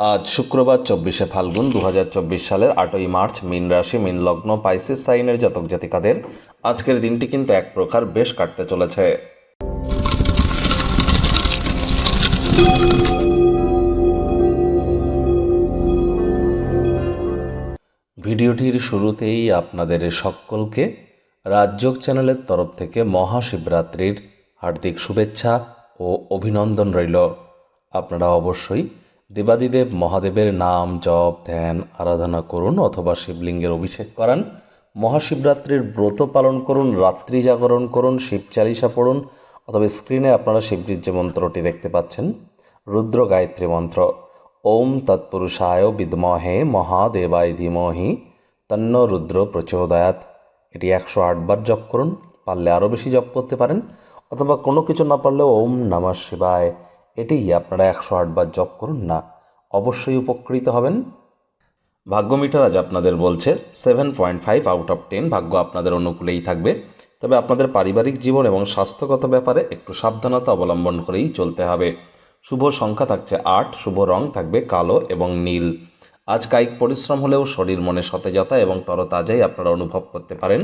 আজ শুক্রবার চব্বিশে ফাল্গুন দু হাজার চব্বিশ সালের আটই মার্চ মিন রাশি, মিন লগ্ন, পাইসিস সাইনের জাতক জাতিকাদের আজকের দিনটি কিন্তু এক প্রকার বেশ কাটতে চলেছে। ভিডিওটির শুরুতেই আপনাদের সকলকে রাজযোগ চ্যানেলের তরফ থেকে মহাশিবরাত্রির হার্দিক শুভেচ্ছা ও অভিনন্দন রইল। আপনারা অবশ্যই দেবাদিদেব মহাদেবের নাম জপ, ধ্যান, আরাধনা করুন অথবা শিবলিঙ্গের অভিষেক করান। মহাশিবরাত্রির ব্রত পালন করুন, রাত্রি জাগরণ করুন, শিব চালিসা পড়ুন অথবা স্ক্রিনে আপনারা শিবজির যে মন্ত্রটি দেখতে পাচ্ছেন, রুদ্র গায়ত্রী মন্ত্র। ওম তৎপুরুষায় বিদ্মহে মহাদেবায় ধীমহি তন্ন রুদ্র প্রচোদয়াত এটি একশো আটবার জপ করুন, পারলে আরও বেশি জপ করতে পারেন অথবা কোনো কিছু না পারলেও ওম নমঃ শিবায় এটি আপনারা একশো আটবার জপ করুন না, অবশ্যই উপকৃত হবেন। ভাগ্য মিটার আজ আপনাদের বলছে seven point five out of ten ভাগ্য আপনাদের অনুকূলেই থাকবে। তবে আপনাদের পারিবারিক জীবন এবং স্বাস্থ্যগত ব্যাপারে একটু সাবধানতা অবলম্বন করেই চলতে হবে। শুভ সংখ্যা থাকছে আট, শুভ রং থাকবে কালো এবং নীল। আজ কায়িক পরিশ্রম হলেও শরীর মনে সতেজতা এবং তরতাজাই আপনারা অনুভব করতে পারেন।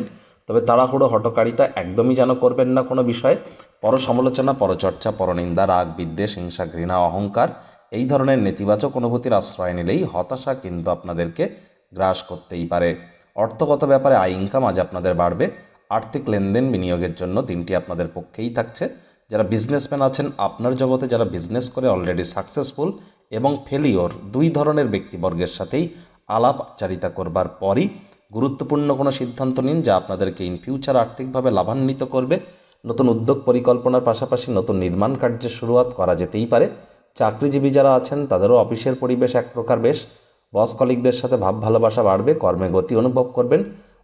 তবে তাড়াহুড়ো হটকারিতা একদমই যেন করবেন না কোনো বিষয়ে পর সমালোচনা পরচর্চা, পরনিন্দা, রাগ, বিদ্বেষ, হিংসা, ঘৃণা, অহংকার, এই ধরনের নেতিবাচক অনুভূতির আশ্রয় নিলেই হতাশা কিন্তু আপনাদেরকে গ্রাস করতেই পারে। অর্থগত ব্যাপারে আয় ইনকাম আজ আপনাদের বাড়বে। আর্থিক লেনদেন বিনিয়োগের জন্য দিনটি আপনাদের পক্ষেই থাকছে। যারা বিজনেসম্যান আছেন, আপনার জগতে যারা বিজনেস করে অলরেডি সাকসেসফুল এবং ফেলিওর দুই ধরনের ব্যক্তিবর্গের সাথেই আলাপচারিতা করবার পরই গুরুত্বপূর্ণ কোনো সিদ্ধান্ত নিন যা আপনাদেরকে ইন ফিউচার আর্থিকভাবে লাভান্বিত করবে। নতুন উদ্যোগ পরিকল্পনার পাশাপাশি নতুন নির্মাণ কার্যের শুরুয়াত করা যেতেই পারে। চাকরিজীবী যারা আছেন, তাদেরও অফিসের পরিবেশ এক প্রকার বেশ। বস কলিকদের সাথে ভাব ভালোবাসা বাড়বে, কর্মে গতি অনুভব করবেন।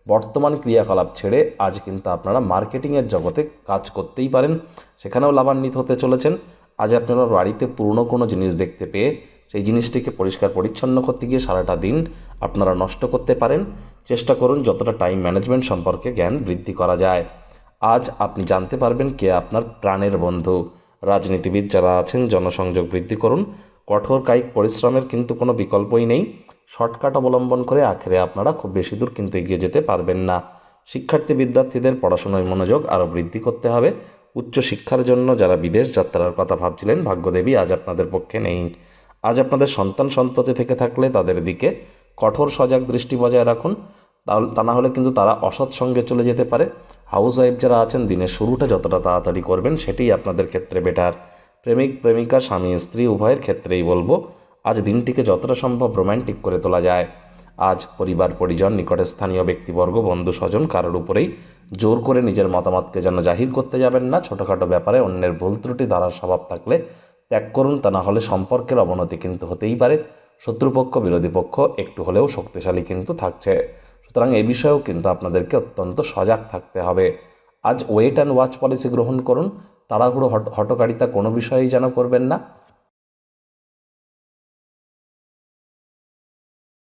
বর্তমান ক্রিয়াকলাপ ছেড়ে আজ কিন্তু আপনারা মার্কেটিংয়ের জগতে কাজ করতেই পারেন। সেখানেও লাভান্বিত হতে চলেছেন। আজ আপনারা বাড়িতে পুরনো কোনো জিনিস দেখতে পেয়ে সেই জিনিসটিকে পরিষ্কার পরিচ্ছন্ন করতে গিয়ে সারাটা দিন আপনারা নষ্ট করতে পারেন। চেষ্টা করুন যতটা টাইম ম্যানেজমেন্ট সম্পর্কে জ্ঞান বৃদ্ধি করা যায়। আজ আপনি জানতে পারবেন কে আপনার প্রাণের বন্ধু। রাজনীতিবিদ যারা আছেন, জনসংযোগ বৃদ্ধি করুন। কঠোর কায়িক পরিশ্রমের কিন্তু কোনো বিকল্পই নেই। শর্টকাট অবলম্বন করে আখেরে আপনারা খুব বেশি দূর কিন্তু এগিয়ে যেতে পারবেন না। শিক্ষার্থী বিদ্যার্থীদের পড়াশোনায় মনোযোগ আরও বৃদ্ধি করতে হবে। উচ্চ শিক্ষার জন্য যারা বিদেশ যাত্রার কথা ভাবছিলেন, ভাগ্যদেবী আজ আপনাদের পক্ষে নেই। আজ আপনাদের সন্তান সন্ততি থেকে থাকলে তাদের দিকে কঠোর সজাগ দৃষ্টি বজায় রাখুন। তা না হলে কিন্তু তারা অসৎ সঙ্গে চলে যেতে পারে। হাউস ওয়াইফ যারা আছেন, দিনের শুরুটা যতটা তাড়াতাড়ি করবেন সেটাই আপনাদের ক্ষেত্রে বেটার প্রেমিক, প্রেমিকা, স্বামী, স্ত্রী, উভয়ের ক্ষেত্রেই বলব, আজ দিনটিকে যতটা সম্ভব রোম্যান্টিক করে তোলা যায়। আজ পরিবার, পরিজন, নিকটে স্থানীয় ব্যক্তিবর্গ, বন্ধু, স্বজন কারোর উপরেই জোর করে নিজের মতামতকে যেন জাহির করতে যাবেন না। ছোটোখাটো ব্যাপারে অন্যের ভুল ত্রুটি দ্বারা স্বভাব থাকলে ত্যাগ করুন, তা না হলে সম্পর্কের অবনতি কিন্তু হতেই পারে। শত্রুপক্ষ, বিরোধী পক্ষ একটু হলেও শক্তিশালী কিন্তু থাকছে। সুতরাং এ বিষয়েও কিন্তু আপনাদেরকে অত্যন্ত সজাগ থাকতে হবে। আজ ওয়েট অ্যান্ড ওয়াচ পলিসি গ্রহণ করুন। তাড়াহুড়ো হট, হটকারিতা কোনো বিষয়েই যেন করবেন না।